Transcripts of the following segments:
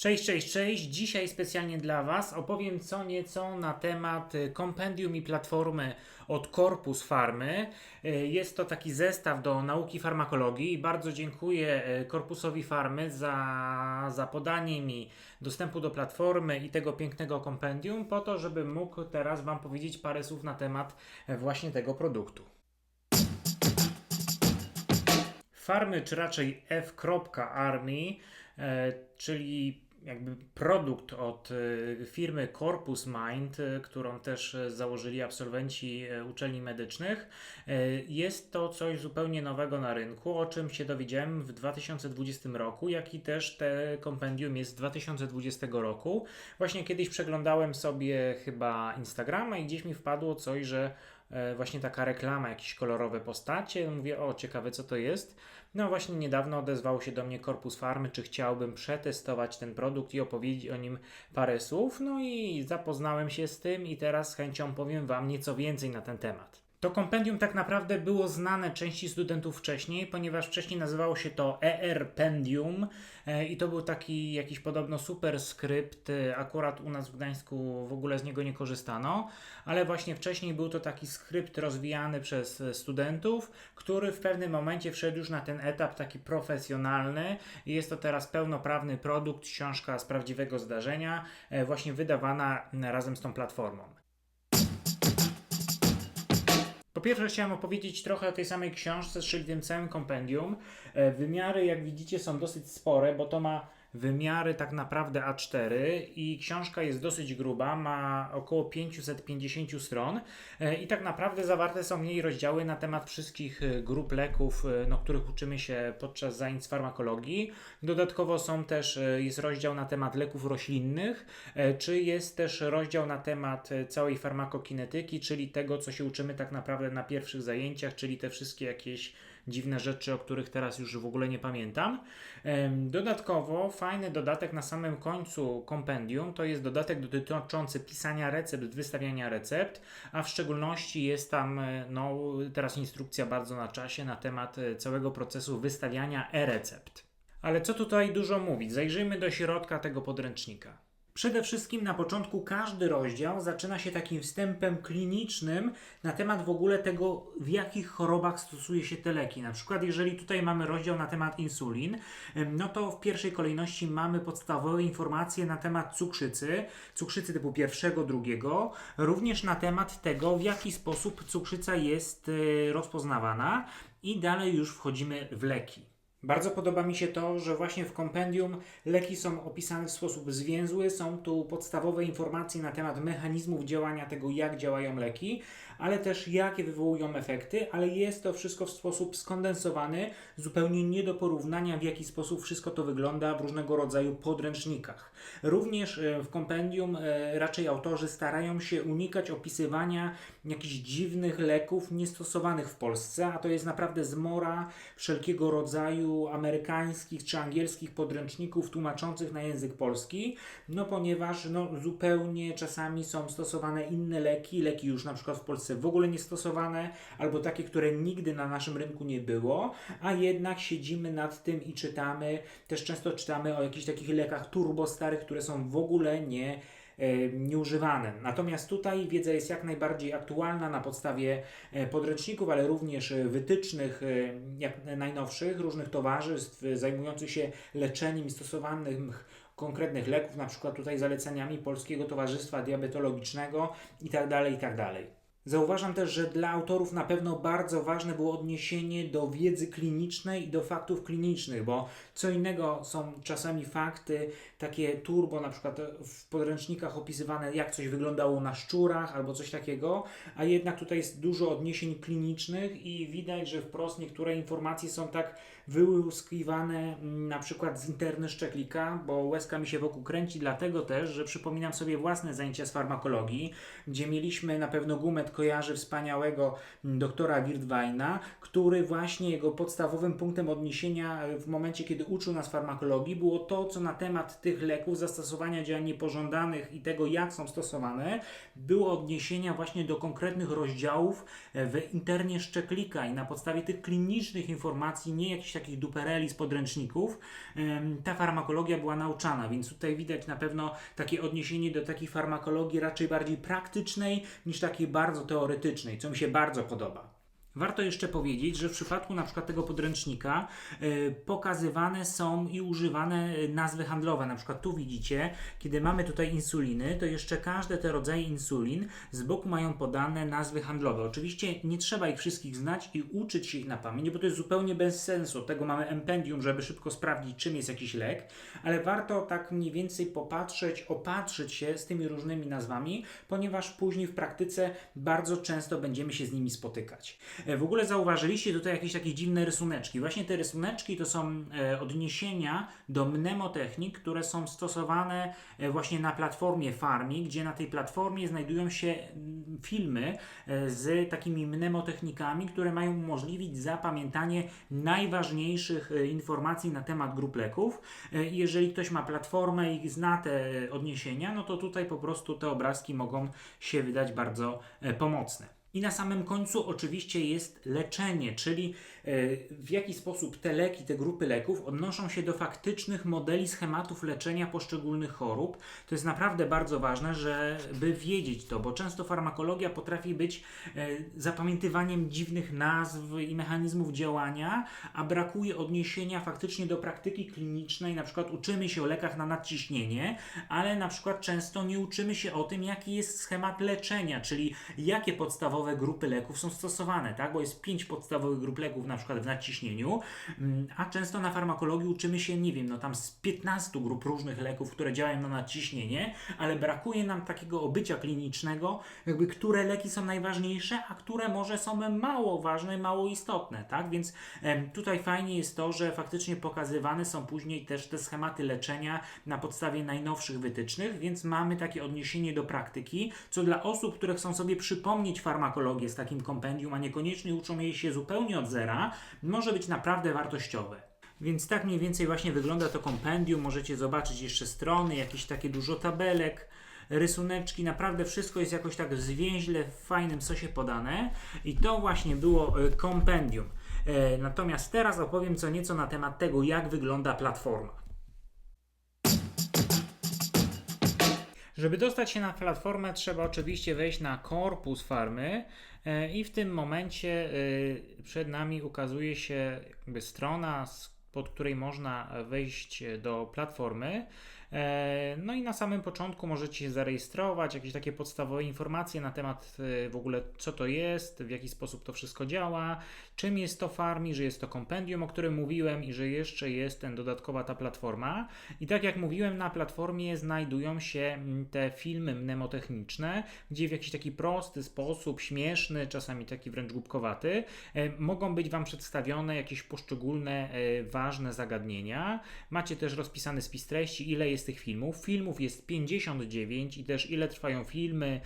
Cześć, cześć, cześć. Dzisiaj specjalnie dla Was opowiem co nieco na temat y, kompendium i platformy od Corpus Farmy. Y, Jest to taki zestaw do nauki farmakologii bardzo dziękuję y, Corpusowi Farmy za, za podanie mi dostępu do platformy i tego pięknego kompendium, po to, żebym mógł teraz Wam powiedzieć parę słów na temat właśnie tego produktu. Farmy, czy raczej F.Army, czyli jakby produkt od e, firmy Corpus Mind, e, którą też e, założyli absolwenci uczelni medycznych. Jest to coś zupełnie nowego na rynku, o czym się dowiedziałem w 2020 roku, jak i też te kompendium jest z 2020 roku. Właśnie kiedyś przeglądałem sobie chyba Instagrama i gdzieś mi wpadło coś, że e, właśnie taka reklama, jakieś kolorowe postacie. Mówię, o ciekawe co to jest. No właśnie niedawno odezwał się do mnie Korpus Farmy, czy chciałbym przetestować ten produkt i opowiedzieć o nim parę słów. No i zapoznałem się z tym i teraz z chęcią powiem Wam nieco więcej na ten temat. To kompendium tak naprawdę było znane części studentów wcześniej, ponieważ wcześniej nazywało się to ER-pendium e, i to był taki jakiś podobno super skrypt. e, Akurat u nas w Gdańsku w ogóle z niego nie korzystano, ale właśnie wcześniej był to taki skrypt rozwijany przez e, studentów, który w pewnym momencie wszedł już na ten etap taki profesjonalny jest to teraz pełnoprawny produkt, książka z prawdziwego zdarzenia, właśnie wydawana razem z tą platformą. Po pierwsze chciałem opowiedzieć trochę o tej samej książce, czyli tym całym kompendium. E, Wymiary, jak widzicie, są dosyć spore, bo to ma wymiary tak naprawdę A4 i książka jest dosyć gruba, ma około 550 stron e, i tak naprawdę zawarte są w niej rozdziały na temat wszystkich e, grup leków, e, no, których uczymy się podczas zajęć z farmakologii. Dodatkowo są też, jest rozdział na temat leków roślinnych, czy jest też rozdział na temat całej farmakokinetyki, czyli tego, co się uczymy tak naprawdę na pierwszych zajęciach, czyli te wszystkie jakieś dziwne rzeczy, o których teraz już w ogóle nie pamiętam. Dodatkowo fajny dodatek na samym końcu kompendium to jest dodatek dotyczący pisania recept, wystawiania recept, a w szczególności jest tam e, no, teraz instrukcja bardzo na czasie na temat e, całego procesu wystawiania e-recept. Ale co tutaj dużo mówić? Zajrzyjmy do środka tego podręcznika. Przede wszystkim na początku każdy rozdział zaczyna się takim wstępem klinicznym na temat w ogóle tego, w jakich chorobach stosuje się te leki. Na przykład, jeżeli tutaj mamy rozdział na temat insulin, no to w pierwszej kolejności mamy podstawowe informacje na temat cukrzycy, cukrzycy typu pierwszego, drugiego, również na temat tego, w jaki sposób cukrzyca jest e, rozpoznawana i dalej już wchodzimy w leki. Bardzo podoba mi się to, że właśnie w kompendium leki są opisane w sposób zwięzły, są tu podstawowe informacje na temat mechanizmów działania tego, jak działają leki, ale też jakie wywołują efekty, ale jest to wszystko w sposób skondensowany, zupełnie nie do porównania, w jaki sposób wszystko to wygląda w różnego rodzaju podręcznikach. Również e, w kompendium e, raczej autorzy starają się unikać opisywania jakichś dziwnych leków niestosowanych w Polsce, a to jest naprawdę zmora wszelkiego rodzaju amerykańskich czy angielskich podręczników tłumaczących na język polski, no ponieważ no, zupełnie czasami są stosowane inne leki, leki już na przykład w Polsce w ogóle nie stosowane, albo takie, które nigdy na naszym rynku nie było, a jednak siedzimy nad tym i czytamy, też często czytamy o jakichś takich lekach turbo starych, które są w ogóle nie e, nieużywane. Natomiast tutaj wiedza jest jak najbardziej aktualna na podstawie e, podręczników, ale również wytycznych, e, jak najnowszych, różnych towarzystw zajmujących się leczeniem stosowanych konkretnych leków, na przykład tutaj zaleceniami Polskiego Towarzystwa Diabetologicznego itd. itd. Zauważam też, że dla autorów na pewno bardzo ważne było odniesienie do wiedzy klinicznej i do faktów klinicznych, bo co innego są czasami fakty takie turbo, na przykład w podręcznikach opisywane, jak coś wyglądało na szczurach albo coś takiego, a jednak tutaj jest dużo odniesień klinicznych i widać, że wprost niektóre informacje są tak wyłuskiwane mm, na przykład z interny szczeklika, bo łezka mi się wokół kręci, dlatego też, że przypominam sobie własne zajęcia z farmakologii, gdzie mieliśmy na pewno gumę kojarzy wspaniałego doktora Wirtweina, który właśnie jego podstawowym punktem odniesienia w momencie, kiedy uczył nas farmakologii, było to, co na temat tych leków, zastosowania działań niepożądanych i tego, jak są stosowane, było odniesienia właśnie do konkretnych rozdziałów w internie Szczeklika i na podstawie tych klinicznych informacji, nie jakichś takich dupereli z podręczników, ta farmakologia była nauczana, więc tutaj widać na pewno takie odniesienie do takiej farmakologii raczej bardziej praktycznej niż takiej bardzo teoretycznej, co mi się bardzo podoba. Warto jeszcze powiedzieć, że w przypadku na przykład tego podręcznika y, pokazywane są i używane e, nazwy handlowe. Na przykład tu widzicie, kiedy mamy tutaj insuliny, to jeszcze każde te rodzaje insulin z boku mają podane nazwy handlowe. Oczywiście nie trzeba ich wszystkich znać i uczyć się ich na pamięć, bo to jest zupełnie bez sensu. Tego mamy empendium, żeby szybko sprawdzić, czym jest jakiś lek, ale warto tak mniej więcej popatrzeć, opatrzyć się z tymi różnymi nazwami, ponieważ później w praktyce bardzo często będziemy się z nimi spotykać. E, w ogóle zauważyliście tutaj jakieś takie dziwne rysuneczki. Właśnie te rysuneczki to są e, odniesienia do mnemotechnik, które są stosowane e, właśnie na platformie Farmi, gdzie na tej platformie znajdują się mm, filmy z takimi mnemotechnikami, które mają umożliwić zapamiętanie najważniejszych informacji na temat grup leków. Jeżeli ktoś ma platformę i zna te odniesienia, no to tutaj po prostu te obrazki mogą się wydać bardzo pomocne. I na samym końcu oczywiście jest leczenie, czyli E, w jaki sposób te leki, te grupy leków odnoszą się do faktycznych modeli schematów leczenia poszczególnych chorób. To jest naprawdę bardzo ważne, żeby wiedzieć to, bo często farmakologia potrafi być e, zapamiętywaniem dziwnych nazw i mechanizmów działania, a brakuje odniesienia faktycznie do praktyki klinicznej. Na przykład uczymy się o lekach na nadciśnienie, ale na przykład często nie uczymy się o tym, jaki jest schemat leczenia, czyli jakie podstawowe grupy leków są stosowane, tak? Bo jest pięć podstawowych grup leków na przykład w nadciśnieniu, mm, a często na farmakologii uczymy się, nie wiem, no tam z 15 grup różnych leków, które działają na nadciśnienie, ale brakuje nam takiego obycia klinicznego, jakby które leki są najważniejsze, a które może są mało ważne, mało istotne, tak? Więc tutaj fajnie jest to, że faktycznie pokazywane są później też te schematy leczenia na podstawie najnowszych wytycznych, więc mamy takie odniesienie do praktyki, co dla osób, które chcą sobie przypomnieć farmakologię z takim kompendium, a niekoniecznie uczą jej się zupełnie od zera, może być naprawdę wartościowe. Więc tak mniej więcej właśnie wygląda to kompendium. Możecie zobaczyć jeszcze strony, jakieś takie dużo tabelek, rysuneczki, naprawdę wszystko jest jakoś tak zwięźle, w fajnym sosie podane. I to właśnie było e, kompendium. E, natomiast teraz opowiem co nieco na temat tego, jak wygląda platforma. Żeby dostać się na platformę, trzeba oczywiście wejść na korpus farmy e, i w tym momencie e, przed nami ukazuje się strona, pod której można wejść do platformy. E, no i na samym początku możecie się zarejestrować, jakieś takie podstawowe informacje na temat w ogóle co to jest, w jaki sposób to wszystko działa, czym jest to Farmi, że jest to kompendium, o którym mówiłem i że jeszcze jest ten dodatkowa ta platforma. I tak jak mówiłem, na platformie znajdują się mm, te filmy mnemotechniczne, gdzie w jakiś taki prosty sposób, śmieszny, czasami taki wręcz głupkowaty, e, mogą być Wam przedstawione jakieś poszczególne e, ważne zagadnienia. Macie też rozpisany spis treści, ile jest tych filmów. Filmów jest 59 i też ile trwają filmy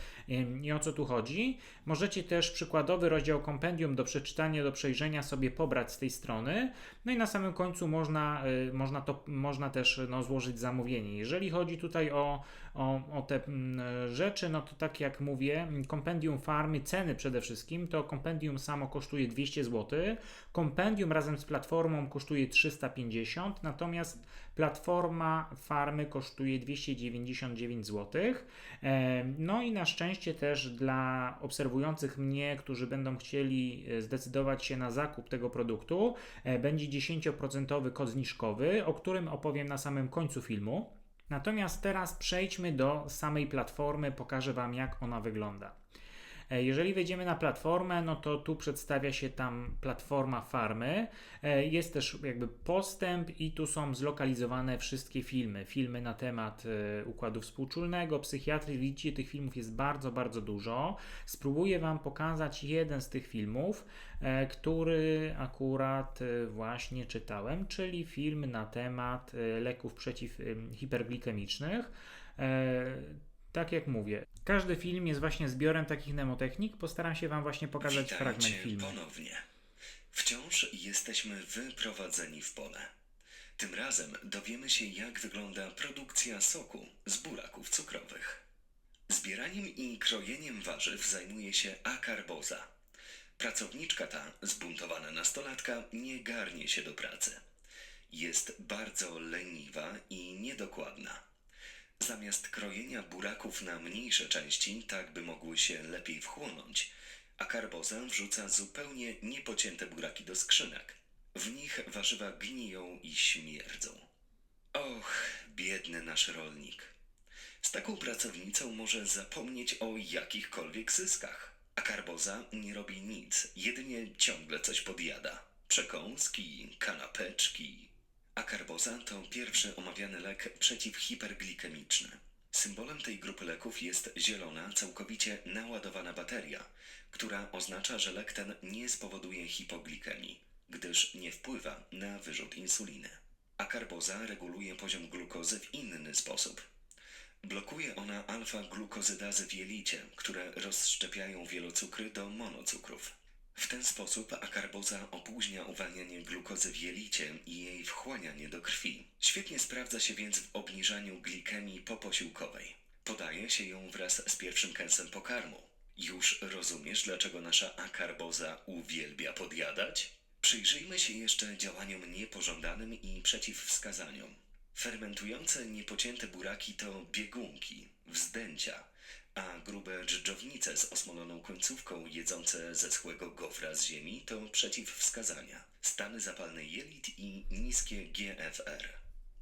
i o co tu chodzi. Możecie też przykładowy rozdział kompendium do przeczytania, do przejrzenia sobie pobrać z tej strony. No i na samym końcu można, y, można, to, można też no, złożyć zamówienie. Jeżeli chodzi tutaj o, o, o te mm, rzeczy, no to tak jak mówię, kompendium farmy, ceny przede wszystkim, to kompendium samo kosztuje 200 zł, kompendium razem z platformą kosztuje 350, natomiast platforma farmy kosztuje 299 zł. E, no i na szczęście też dla obserwujących mnie, którzy będą chcieli e, zdecydować się na zakup tego produktu, e, będzie 10% kod zniżkowy, o którym opowiem na samym końcu filmu. Natomiast teraz przejdźmy do samej platformy, pokażę Wam jak ona wygląda. E, jeżeli wejdziemy na platformę, no to tu przedstawia się tam platforma farmy. E, jest też jakby postęp i tu są zlokalizowane wszystkie filmy. Filmy na temat e, układu współczulnego, psychiatrii. Widzicie, tych filmów jest bardzo, bardzo dużo. Spróbuję Wam pokazać jeden z tych filmów, który akurat właśnie czytałem, czyli film na temat leków przeciwhiperglikemicznych. tak jak mówię, każdy film jest właśnie zbiorem takich nemotechnik. Postaram się Wam właśnie pokazać Witajcie fragment filmu. ponownie. Wciąż jesteśmy wyprowadzeni w pole. Tym razem dowiemy się, jak wygląda produkcja soku z buraków cukrowych. Zbieraniem i krojeniem warzyw zajmuje się akarboza. Pracowniczka ta, zbuntowana nastolatka, nie garnie się do pracy. Jest bardzo leniwa i niedokładna. Zamiast krojenia buraków na mniejsze części, tak by mogły się lepiej wchłonąć, akarboza wrzuca zupełnie niepocięte buraki do skrzynek. W nich warzywa gniją i śmierdzą. Och, biedny nasz rolnik. Z taką pracownicą może zapomnieć o jakichkolwiek zyskach. A karboza nie robi nic, jedynie ciągle coś podjada. Przekąski, kanapeczki. A karboza to pierwszy omawiany lek przeciwhiperglikemiczny. Symbolem tej grupy leków jest zielona, całkowicie naładowana bateria, która oznacza, że lek ten nie spowoduje hipoglikemii, gdyż nie wpływa na wyrzut insuliny. A karboza reguluje poziom glukozy w inny sposób. Blokuje ona alfa-glukozydazy w jelicie, które rozszczepiają wielocukry do monocukrów. W ten sposób akarboza opóźnia uwalnianie glukozy w jelicie i jej wchłanianie do krwi. Świetnie sprawdza się więc w obniżaniu glikemii poposiłkowej. Podaje się ją wraz z pierwszym kęsem pokarmu. Już rozumiesz, dlaczego nasza akarboza uwielbia podjadać? Przyjrzyjmy się jeszcze działaniom niepożądanym i przeciwwskazaniom. Fermentujące niepocięte buraki to biegunki, wzdęcia, a grube dżdżownice z osmoloną końcówką jedzące ze schłego gofra z ziemi to przeciwwskazania, stany zapalne jelit i niskie GFR.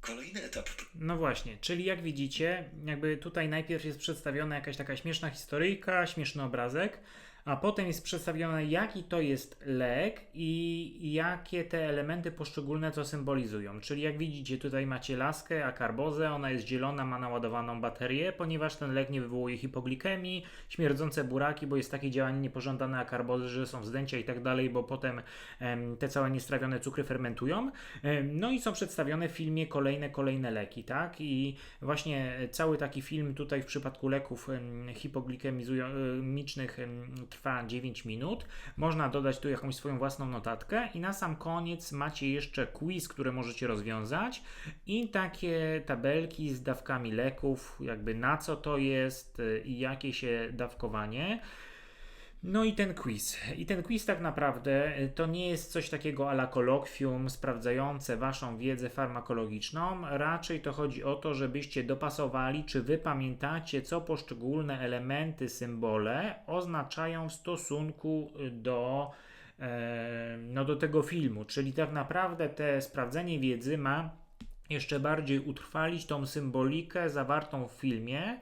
Kolejny etap No właśnie, czyli jak widzicie, jakby tutaj najpierw jest przedstawiona jakaś taka śmieszna historyjka, śmieszny obrazek, a potem jest przedstawione jaki to jest lek i jakie te elementy poszczególne to symbolizują. Czyli jak widzicie tutaj macie laskę, akarbozę, ona jest zielona, ma naładowaną baterię, ponieważ ten lek nie wywołuje hipoglikemii, śmierdzące buraki, bo jest takie działanie niepożądane akarbozy, że są wzdęcia i tak dalej, bo potem em, te całe niestrawione cukry fermentują. No i są przedstawione w filmie kolejne, kolejne leki, tak? I właśnie cały taki film tutaj w przypadku leków em, hipoglikemicznych em, trwa 9 minut. Można dodać tu jakąś swoją własną notatkę i na sam koniec macie jeszcze quiz, który możecie rozwiązać i takie tabelki z dawkami leków, jakby na co to jest y, i jakie się dawkowanie. No i ten quiz. I ten quiz tak naprawdę y, to nie jest coś takiego ala kolokwium sprawdzające waszą wiedzę farmakologiczną. Raczej to chodzi o to, żebyście dopasowali, czy wy pamiętacie, co poszczególne elementy, symbole oznaczają w stosunku do, e, no do tego filmu. Czyli tak naprawdę te sprawdzenie wiedzy ma jeszcze bardziej utrwalić tą symbolikę zawartą w filmie,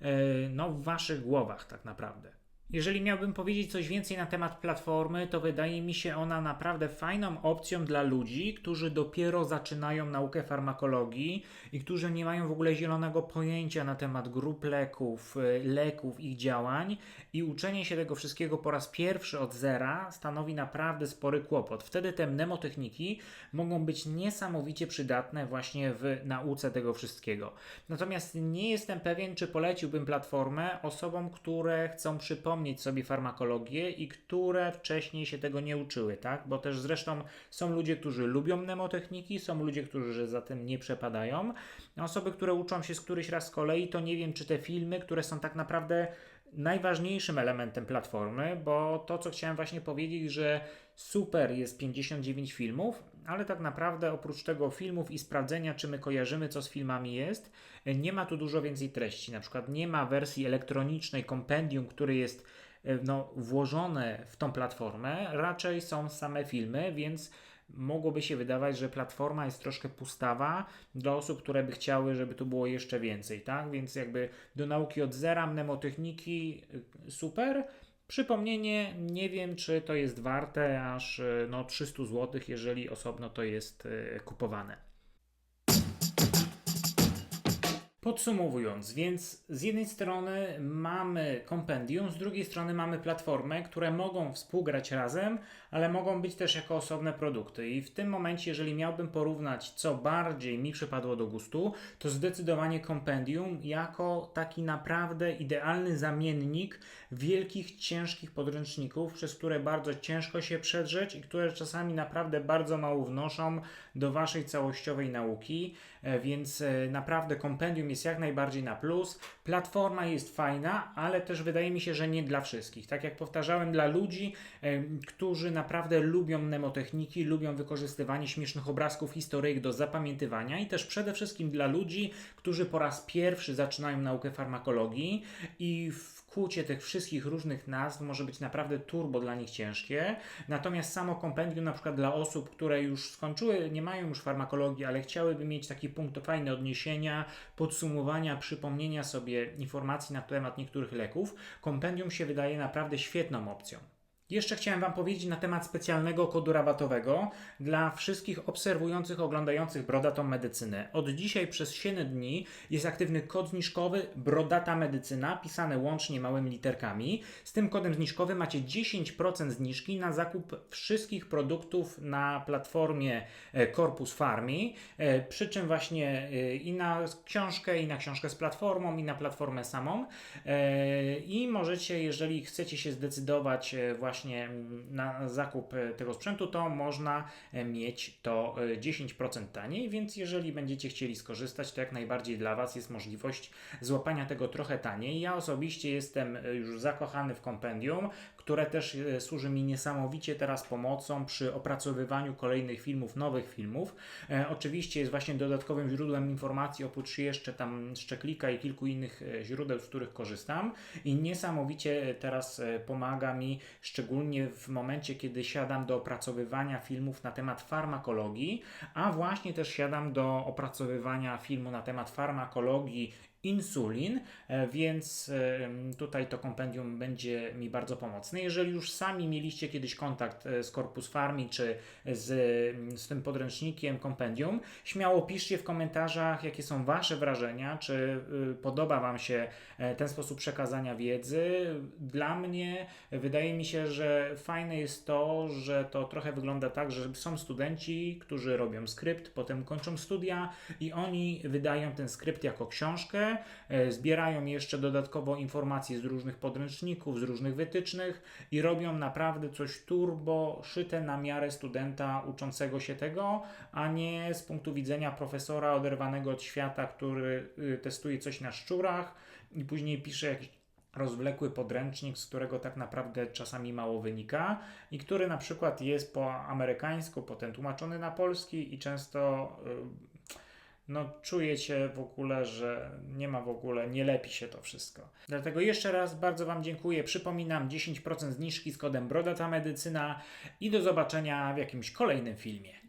e, no w waszych głowach tak naprawdę. Jeżeli miałbym powiedzieć coś więcej na temat platformy, to wydaje mi się ona naprawdę fajną opcją dla ludzi, którzy dopiero zaczynają naukę farmakologii i którzy nie mają w ogóle zielonego pojęcia na temat grup leków, y, leków, ich działań i uczenie się tego wszystkiego po raz pierwszy od zera stanowi naprawdę spory kłopot. Wtedy te mnemotechniki mogą być niesamowicie przydatne właśnie w nauce tego wszystkiego. Natomiast nie jestem pewien, czy poleciłbym platformę osobom, które chcą przypomnieć sobie farmakologię i które wcześniej się tego nie uczyły, tak? Bo też zresztą są ludzie, którzy lubią mnemotechniki, są ludzie, którzy za tym nie przepadają. Osoby, które uczą się z któryś raz z kolei, to nie wiem, czy te filmy, które są tak naprawdę najważniejszym elementem platformy, bo to, co chciałem właśnie powiedzieć, że super jest 59 filmów, ale tak naprawdę oprócz tego filmów i sprawdzenia, czy my kojarzymy, co z filmami jest, nie ma tu dużo więcej treści. Na przykład nie ma wersji elektronicznej kompendium, który jest e, no, włożone w tą platformę, raczej są same filmy, więc mogłoby się wydawać, że platforma jest troszkę pustawa dla osób, które by chciały, żeby tu było jeszcze więcej, tak? Więc jakby do nauki od zera, mnemotechniki y, super. Przypomnienie, nie wiem, czy to jest warte aż y, no, 300 zł, jeżeli osobno to jest y, kupowane. Podsumowując, więc z jednej strony mamy kompendium, z drugiej strony mamy platformę, które mogą współgrać razem, ale mogą być też jako osobne produkty. I w tym momencie, jeżeli miałbym porównać, co bardziej mi przypadło do gustu, to zdecydowanie kompendium jako taki naprawdę idealny zamiennik wielkich, ciężkich podręczników, przez które bardzo ciężko się przedrzeć i które czasami naprawdę bardzo mało wnoszą do waszej całościowej nauki. E, Więc e, naprawdę kompendium jest jak najbardziej na plus. Platforma jest fajna, ale też wydaje mi się, że nie dla wszystkich. Tak jak powtarzałem, dla ludzi, e, którzy naprawdę lubią mnemotechniki, lubią wykorzystywanie śmiesznych obrazków, historyjek do zapamiętywania i też przede wszystkim dla ludzi, którzy po raz pierwszy zaczynają naukę farmakologii i wkłucie tych wszystkich różnych nazw może być naprawdę turbo dla nich ciężkie. Natomiast samo kompendium na przykład dla osób, które już skończyły, nie mają już farmakologii, ale chciałyby mieć taki punkt fajny odniesienia, podsumowania, przypomnienia sobie informacji na temat niektórych leków, kompendium się wydaje naprawdę świetną opcją. Jeszcze chciałem Wam powiedzieć na temat specjalnego kodu rabatowego dla wszystkich obserwujących, oglądających brodatą medycynę. Od dzisiaj przez 7 dni jest aktywny kod zniżkowy Brodata Medycyna, pisane łącznie małymi literkami. Z tym kodem zniżkowym macie 10% zniżki na zakup wszystkich produktów na platformie e, Corpus Farmi, e, przy czym właśnie e, i na książkę, i na książkę z platformą, i na platformę samą. I możecie, jeżeli chcecie się zdecydować e, właśnie na zakup e, tego sprzętu, to można e, mieć to e, 10% taniej, więc jeżeli będziecie chcieli skorzystać, to jak najbardziej dla Was jest możliwość złapania tego trochę taniej. Ja osobiście jestem e, już zakochany w kompendium, które też e, służy mi niesamowicie teraz pomocą przy opracowywaniu kolejnych filmów, nowych filmów. E, oczywiście jest właśnie dodatkowym źródłem informacji, oprócz jeszcze tam Szczeklika i kilku innych e, źródeł, z których korzystam i niesamowicie e, teraz e, pomaga mi, szczególnie w momencie, kiedy siadam do opracowywania filmów na temat farmakologii, a właśnie też siadam do opracowywania filmu na temat farmakologii insulin, e, więc e, tutaj to kompendium będzie mi bardzo pomocne. Jeżeli już sami mieliście kiedyś kontakt e, z Corpus Farmi czy z, z tym podręcznikiem kompendium, śmiało piszcie w komentarzach, jakie są Wasze wrażenia, czy y, podoba Wam się ten sposób przekazania wiedzy. Dla mnie wydaje mi się, że fajne jest to, że to trochę wygląda tak, że są studenci, którzy robią skrypt, potem kończą studia i oni wydają ten skrypt jako książkę, e, zbierają jeszcze dodatkowo informacje z różnych podręczników, z różnych wytycznych i robią naprawdę coś turbo szyte na miarę studenta uczącego się tego, a nie z punktu widzenia profesora oderwanego od świata, który y, testuje coś na szczurach i później pisze jakiś rozwlekły podręcznik, z którego tak naprawdę czasami mało wynika i który na przykład jest po amerykańsku, potem tłumaczony na polski i często no czujecie w ogóle, że nie ma w ogóle, nie lepi się to wszystko. Dlatego jeszcze raz bardzo Wam dziękuję. Przypominam 10% zniżki z kodem Brodata Medycyna i do zobaczenia w jakimś kolejnym filmie.